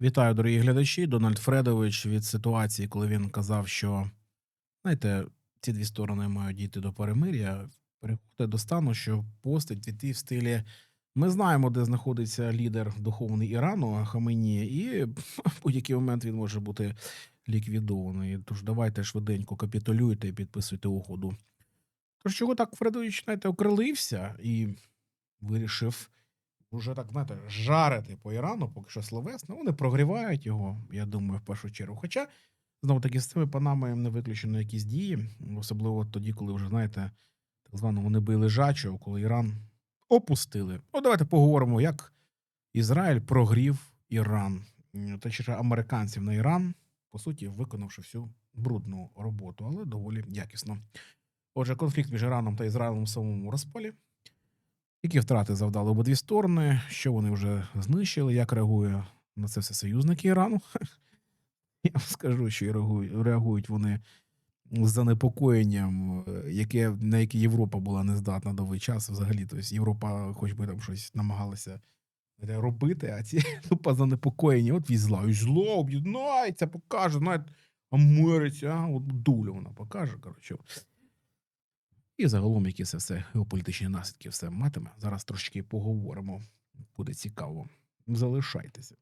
Вітаю, дорогі глядачі. Дональд Фредович від ситуації, коли він казав, що знаєте, ці дві сторони мають дійти до перемир'я, переходить до стану, що постить іти в стилі. Ми знаємо, де знаходиться лідер духовний Ірану Хамені, і в будь-який момент він може бути ліквідований. Тож давайте швиденько капітулюйте і підписуйте угоду. Тож чого так Фредович, знаєте, окрилився і вирішив уже так, знаєте, жарити по Ірану, поки що словесно. Вони прогрівають його, я думаю, в першу чергу. Хоча, знову таки, з цими панами не виключено якісь дії, особливо тоді, коли вже, знаєте, так звано вони били лежачого, коли Іран опустили. От давайте поговоримо, як Ізраїль прогрів Іран, М, точніше, американців на Іран, по суті, виконавши всю брудну роботу, але доволі якісно. Отже, конфлікт між Іраном та Ізраїлем у самому розпалі. Які втрати завдали обидві сторони, що вони вже знищили, як реагує на це все союзники Ірану? Я вам скажу, що реагують, вони з занепокоєнням, е, яке, на яке Європа була не здатна довгий час. Взагалі, тобто Європа, хоч би там щось намагалася робити, а ці тупо занепокоєні. От візла, і зло об'єднається, покаже, знаєте, Америці, а от дулю вона покаже. Коротше. І загалом, які це все геополітичні наслідки все матиме. Зараз трошечки поговоримо. Буде цікаво. Залишайтеся.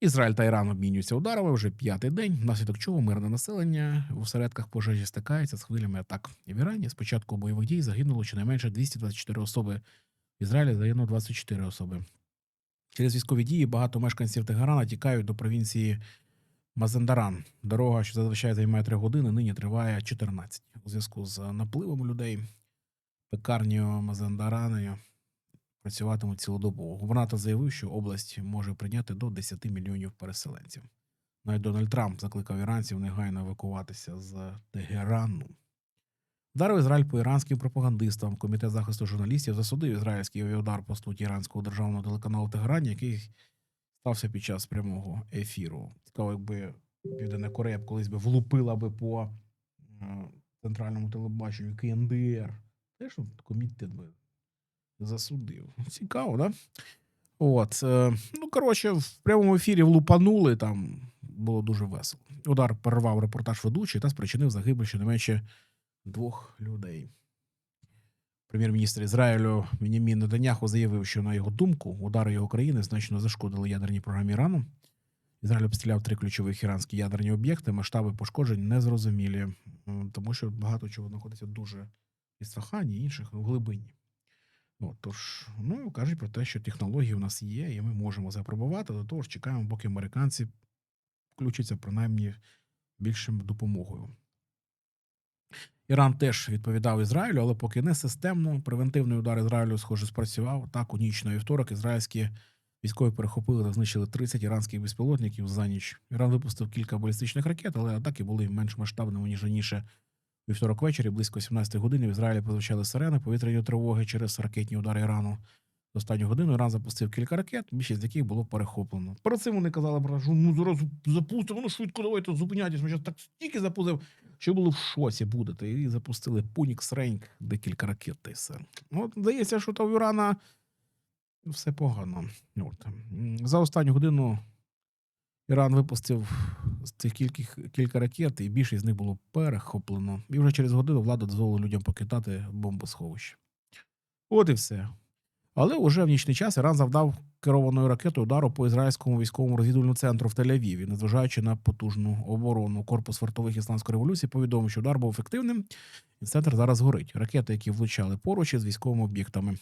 Ізраїль та Іран обмінюються ударами вже п'ятий день, внаслідок чого мирне населення в осередках пожежі стикається з хвилями атак. В Ірані з початку бойових дій загинуло щонайменше 224 особи. В Ізраїлі загинуло 24 особи. Через військові дії багато мешканців Тегерана тікають до провінції Мазандаран. Дорога, що зазвичай займає 3 години, нині триває 14. У зв'язку з напливом людей пекарні Мазандараною працюватимуть цілодобово. Губернатор заявив, що область може прийняти до 10 мільйонів переселенців. Навіть Дональд Трамп закликав іранців негайно евакуватися з Тегерану. Вдарив Ізраїль по іранським пропагандистам. Комітет захисту журналістів засудив ізраїльський авіаудар по суті іранського державного телеканалу Тегерані, який стався під час прямого ефіру. Цікаво, якби Південна Корея колись би влупила би по е, центральному телебаченню КНДР. Теж комітет би засудив. Цікаво, да? От. Е, ну, коротше, в прямому ефірі влупанули, там було дуже весело. Удар перервав репортаж ведучий та спричинив загибель щонайменше двох людей. Прем'єр-міністр Ізраїлю Мінімін Неданяху заявив, що на його думку удари його країни значно зашкодили ядерній програмі Ірану. Ізраїль обстріляв три ключових іранські ядерні об'єкти. Масштаби пошкоджень незрозумілі, тому що багато чого знаходиться дуже Ісфахані, інших в глибині. От, тож, ну кажуть про те, що технології у нас є, і ми можемо запробувати. До того ж, чекаємо, поки американці включаться принаймні більшим допомогою. Іран теж відповідав Ізраїлю, але поки не системно. Превентивний удар Ізраїлю, схоже, спрацював. Так, у ніч на вівторок ізраїльські військові перехопили та знищили 30 іранських безпілотників за ніч. Іран випустив кілька балістичних ракет, але атаки були менш масштабними, ніж раніше. Вівторок ввечері, близько 17 години, в Ізраїлі прозвучали сирени повітряні тривоги через ракетні удари Ірану. В останню годину Іран запустив кілька ракет, більшість з яких було перехоплено. Перед цим вони казали, про що ну зараз запустимо, ну швидко давайте зупиняйтесь. Ми зараз так стільки запустив, що були в шоці будете. І запустили Пунікс Рейнк, декілька ракет та й все. От здається, що то в Ірана все погано. От. За останню годину Іран випустив з цих кілька, кілька ракет, і більшість з них було перехоплено. І вже через годину влада дозволила людям покидати бомбосховище. От і все. Але уже в нічний час Іран завдав керованою ракетою удару по ізраїльському військовому розвідувальному центру в Тель-Авіві, незважаючи на потужну оборону. Корпус вартових ісламської революції повідомив, що удар був ефективним, і центр зараз горить. Ракети, які влучали поруч із військовими об'єктами.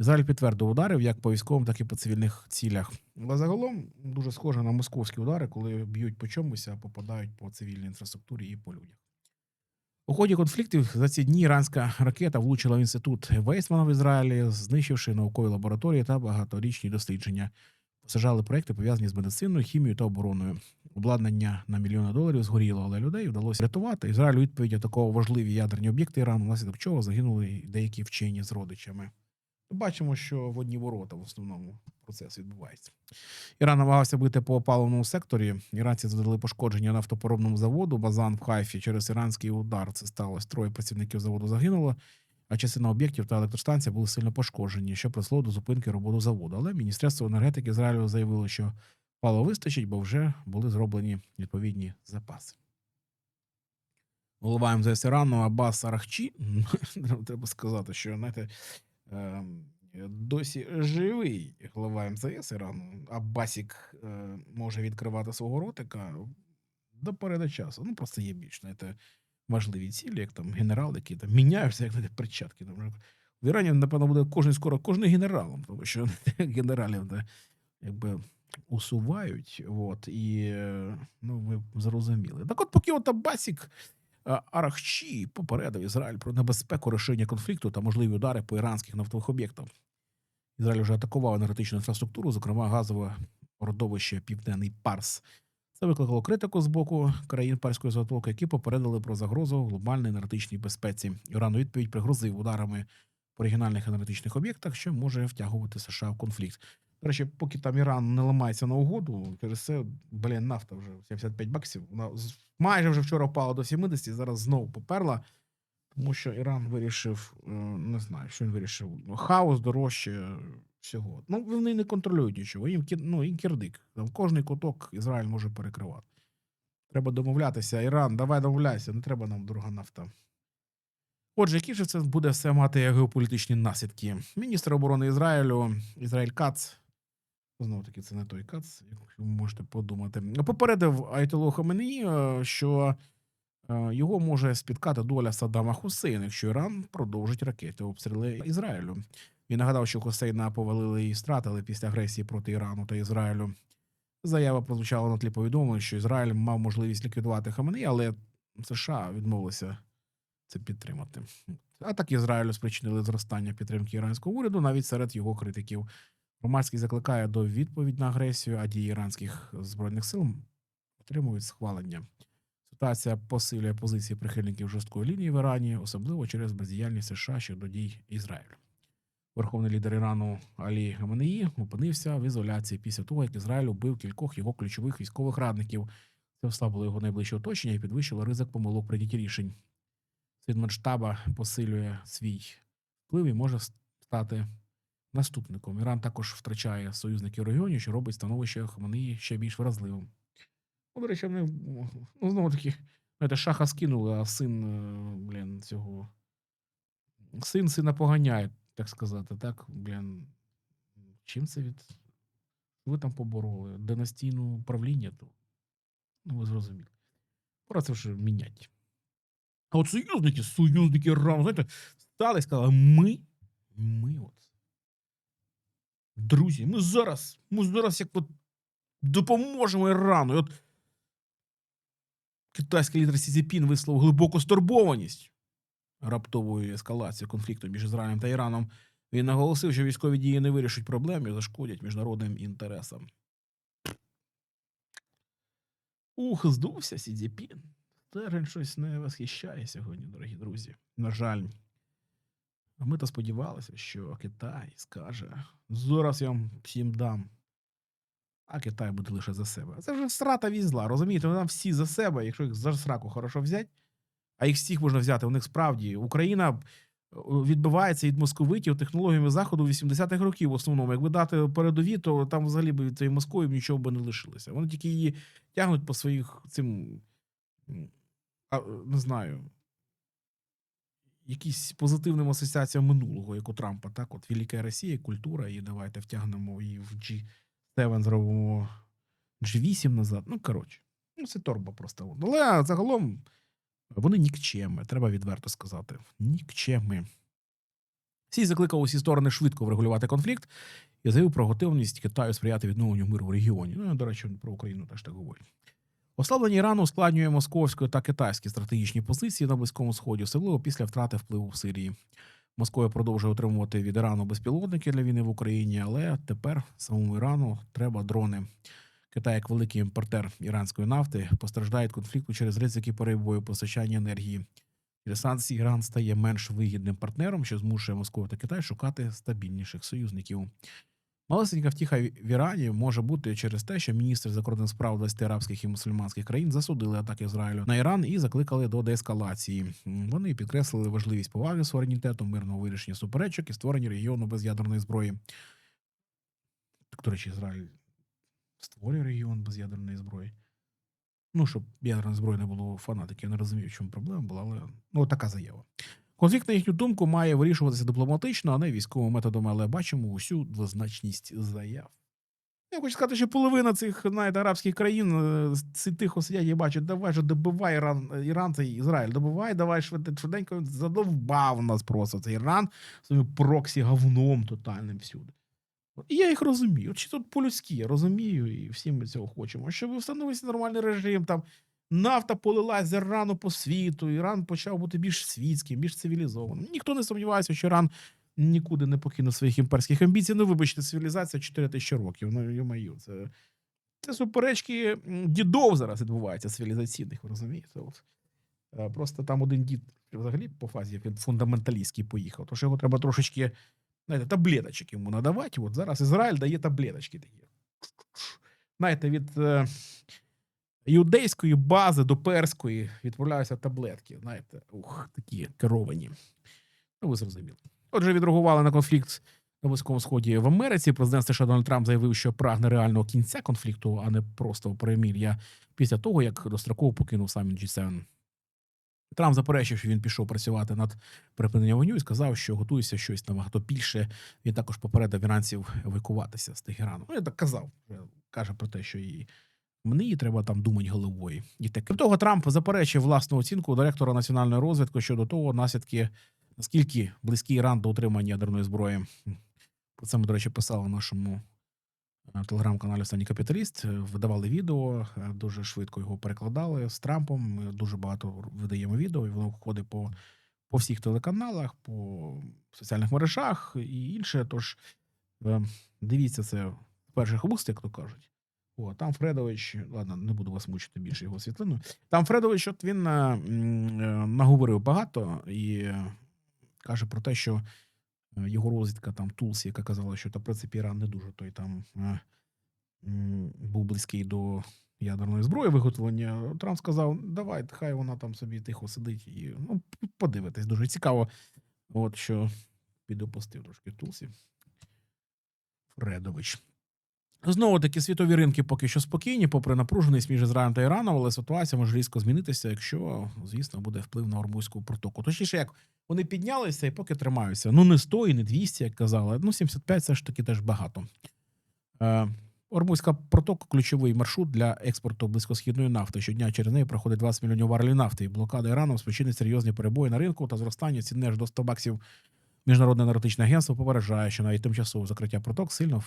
Ізраїль підтвердив ударів як по військовим, так і по цивільних цілях. Але загалом дуже схоже на московські удари, коли б'ють по чомусь, а попадають по цивільній інфраструктурі і по людях. У ході конфліктів за ці дні іранська ракета влучила в інститут Вейсмана в Ізраїлі, знищивши наукові лабораторії та багаторічні дослідження. Посажали проекти пов'язані з медициною, хімією та обороною. Обладнання на мільйони доларів згоріло, але людей вдалося рятувати. Ізраїль у відповідь атакував важливі ядерні об'єкти Ірану, внаслідок чого загинули деякі вчені з родичами. Бачимо, що в одні ворота в основному процес відбувається. Іран намагався бити по опаленому секторі. Іранці задали пошкодження нафтопоробному заводу Базан в Хайфі через іранський удар. Це сталося. Троє працівників заводу загинуло, а частина об'єктів та електростанцій були сильно пошкоджені, що призвело до зупинки роботи заводу. Але Міністерство енергетики Ізраїлю заявило, що палива вистачить, бо вже були зроблені відповідні запаси. Голова МЗС Ірану Аббас Арахчі, треба сказати, що знаєте, ем, досі живий голова МЗС Ірану, Аббасік е, може відкривати свого ротика до переду часу. Ну, просто є більш знаєте, важливі цілі, як там генерал, який там міняються, як знаєте, перчатки. Там, в Ірані, напевно, буде кожен скоро кожен генералом, тому що генералів да, якби усувають. От, і е, ну, ви зрозуміли. Так от, поки от Аббасік Арахчі попередив Ізраїль про небезпеку рішення конфлікту та можливі удари по іранських нафтових об'єктах. Ізраїль вже атакував енергетичну інфраструктуру, зокрема газове родовище Південний Парс. Це викликало критику з боку країн перської затоки, які попередили про загрозу глобальній енергетичній безпеці. Іран у відповідь пригрозив ударами по регіональних енергетичних об'єктах, що може втягувати США в конфлікт. До речі, поки там Іран не ламається на угоду, через це, блін, нафта вже 75 баксів. Вона майже вже вчора впала до 70, зараз знову поперла. Тому що Іран вирішив, е, не знаю, що він вирішив. Хаос дорожче всього. Ну, вони не контролюють нічого. Їм, ну, їм кірдик. Там кожний куток Ізраїль може перекривати. Треба домовлятися. Іран, давай домовляйся, не треба нам дорога нафта. Отже, які ж це буде все мати геополітичні наслідки? Міністр оборони Ізраїлю Ізраїль Кац. Знову таки, це не той Кац, як ви можете подумати. Попередив Айтолу Хаменеї, що е, його може спіткати доля Саддама Хусейна, якщо Іран продовжить ракети обстріли Ізраїлю. Він нагадав, що Хусейна повалили і стратили після агресії проти Ірану та Ізраїлю. Заява прозвучала на тлі повідомлення, що Ізраїль мав можливість ліквідувати Хаменеї, але США відмовилися це підтримати. Атаки Ізраїлю спричинили зростання підтримки іранського уряду навіть серед його критиків. Громадський закликає до відповідь на агресію, а дії іранських збройних сил отримують схвалення. Ситуація посилює позиції прихильників жорсткої лінії в Ірані, особливо через бездіяльність США щодо дій Ізраїлю. Верховний лідер Ірану Алі Гаменеї опинився в ізоляції після того, як Ізраїль убив кількох його ключових військових радників. Це ослабило його найближче оточення і підвищило ризик помилок прийнятті рішень. Син Медштаба посилює свій вплив і може стати наступником. Іран також втрачає союзників регіоні, що робить становище Хаменеї ще більш вразливим. Ну, до речі, вони ну, знову таки, знаєте, шаха скинули, а син, е, блін, цього. Син сина поганяє, так сказати, так? Блін. Чим це від. Ви там побороли? Династійну правління то. Ну, ви зрозуміли. Пора це вже міняти. А от союзники, союзники Ірану, знаєте, стали і сказали, ми, ми от. Друзі, ми зараз, ми зараз як от допоможемо Ірану. І от китайський лідер Сі Цзіпін висловив глибоку стурбованість раптовою ескалацією конфлікту між Ізраїлем та Іраном. Він наголосив, що військові дії не вирішать проблем і зашкодять міжнародним інтересам. Ух, здувся Сі Цзіпін. Щось не восхищає сьогодні, дорогі друзі. На жаль. Ми то сподівалися, що Китай скаже: зараз я вам всім дам. А Китай буде лише за себе. Це вже страта візла, розумієте? Вони всі за себе, якщо їх за сраку хорошо взяти, а їх всіх можна взяти. У них справді Україна е, відбивається від московитів технологіями заходу 80-х років. В основному, якби дати передові, то там взагалі б від цієї Москви нічого би не лишилося. Вони тільки її тягнуть по своїх цим не знаю, якісь позитивним асоціаціям минулого, як у Трампа, так, от Велика Росія, культура, і давайте втягнемо її в G7, зробимо G8 назад. Ну, коротше, ну, це торба просто. Але загалом вони нікчеми, треба відверто сказати. Нікчеми. Всі закликав усі сторони швидко врегулювати конфлікт і заявив про готовність Китаю сприяти відновленню миру в регіоні. Ну, до речі, про Україну теж так говорять. Ослаблення Ірану ускладнює московської та китайські стратегічні позиції на Близькому Сході, особливо після втрати впливу в Сирії. Москва продовжує отримувати від Ірану безпілотники для війни в Україні, але тепер самому Ірану треба дрони. Китай, як великий імпортер іранської нафти, постраждає від конфлікту через ризики перебою постачання енергії. Через санкції Іран стає менш вигідним партнером, що змушує Москву та Китай шукати стабільніших союзників. Малесенька втіха в Ірані може бути через те, що міністри закордонних справ 20 арабських і мусульманських країн засудили атаки Ізраїлю на Іран і закликали до деескалації. Вони підкреслили важливість поваги суверенітету, мирного вирішення суперечок і створення регіону без ядерної зброї. Так, до речі, Ізраїль створює регіон без ядерної зброї. Ну, щоб ядерної зброї не було фанатиків, я не розумію, в чому проблема була, але ну, така заява. Конфлікт, на їхню думку, має вирішуватися дипломатично, а не військовими методами, але бачимо усю двозначність заяв. Я хочу сказати, що половина цих знаєте, арабських країн е, тихо сидять і бачать, давай же добивай Іран, Іран це Ізраїль, добивай, давай швид- швиденько задовбав нас просто цей Іран своїм проксі говном тотальним всюди. І я їх розумію. Чи тут по-людськи, я розумію, і всі ми цього хочемо. Щоб встановився нормальний режим, там нафта полилась з Ірану по світу, Іран почав бути більш світським, більш цивілізованим. Ніхто не сумнівається, що Іран нікуди не покине своїх імперських амбіцій. Ну, вибачте, цивілізація 4 тисячі років. Ну, йо-маю, це, це суперечки дідов зараз відбуваються цивілізаційних, ви розумієте? От. Е, Просто там один дід взагалі по фазі як він фундаменталістський поїхав. Тож його треба трошечки знаєте, таблеточок йому надавати. От зараз Ізраїль дає таблеточки такі. Знаєте, від юдейської бази до перської відправляються таблетки. Знаєте, ух, такі керовані. Ну, ви зрозуміли. Отже, відреагували на конфлікт на Близькому Сході в Америці. Президент США Дональд Трамп заявив, що прагне реального кінця конфлікту, а не просто перемір'я після того, як достроково покинув саміт G7. Трамп заперечив, що він пішов працювати над припиненням вогню і сказав, що готується щось набагато більше. Він також попередив іранців евакуватися з Тегерану. Ну, я так казав. Каже про те, що і мені треба там думати головою. І таке. Того, Трамп заперечив власну оцінку директора національної розвідки щодо того, наслідки, наскільки близький Іран до отримання ядерної зброї. Про це ми, до речі, писали в нашому е, телеграм-каналі Останній капіталіст. Е, Видавали відео, е, дуже швидко його перекладали з Трампом. Ми дуже багато видаємо відео, і воно входить по, по всіх телеканалах, по соціальних мережах і інше. Тож дивіться це в перших вуст, як то кажуть. О, там Фредович, ладно, не буду вас мучити більше його світлиною. Там Фредович, от він е, е, наговорив багато і каже про те, що е, його розвідка там Тулсі, яка казала, що та в принципі Іран не дуже той там був близький до ядерної зброї виготовлення. Трамп сказав: давай, хай вона там собі тихо сидить і ну, подивитись. Дуже цікаво. От що підопустив трошки Тулсі. Фредович. Знову таки, світові ринки поки що спокійні, попри напруженість між Ізраїлем та Іраном, але ситуація може різко змінитися, якщо, звісно, буде вплив на Ормузьку протоку. Точніше, як вони піднялися і поки тримаються. Ну, не 100 і не 200, як казали. Ну, 75 все ж таки теж багато. Е, Ормузька протока ключовий маршрут для експорту близькосхідної нафти. Щодня через неї проходить 20 мільйонів барелів нафти. І блокада Ірану спричинить серйозні перебої на ринку та зростання ціни аж до 100 баксів. Міжнародне енергетичне агентство попереджає, що навіть тимчасове закриття проток сильно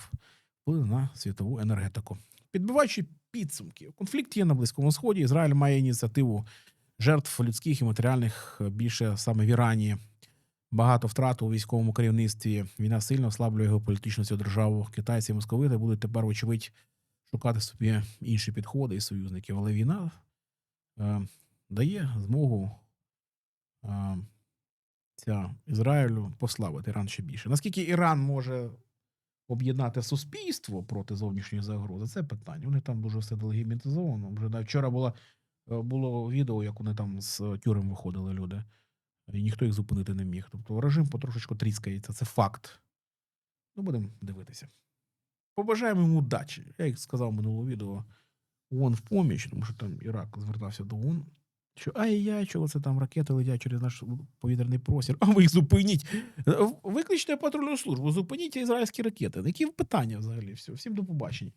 вплине на світову енергетику. Підбиваючи підсумки, конфлікт є на Близькому Сході. Ізраїль має ініціативу жертв людських і матеріальних е, більше саме в Ірані. Багато втрат у військовому керівництві. Війна сильно ослаблює геополітичну цю державу. Китайці і московити будуть тепер, вочевидь, шукати собі інші підходи і союзників. Але війна е, дає змогу е, ця Ізраїлю послабити Іран ще більше. Наскільки Іран може об'єднати суспільство проти зовнішньої загрози, це питання. Вони там дуже все делегіментизовано. Вже навіть вчора було, е, було відео, як вони там з тюрем виходили люди, і ніхто їх зупинити не міг. Тобто режим потрошечку тріскається, це факт. Ну, будемо дивитися. Побажаємо йому удачі. Я як сказав в минулому відео, ООН в поміч, тому що там Ірак звертався до ООН. Що ай-яй, чого це там ракети летять через наш повітряний простір, а ви їх зупиніть. Викличте патрульну службу, зупиніть ізраїльські ракети. Які питання взагалі? Все. Всім до побачення.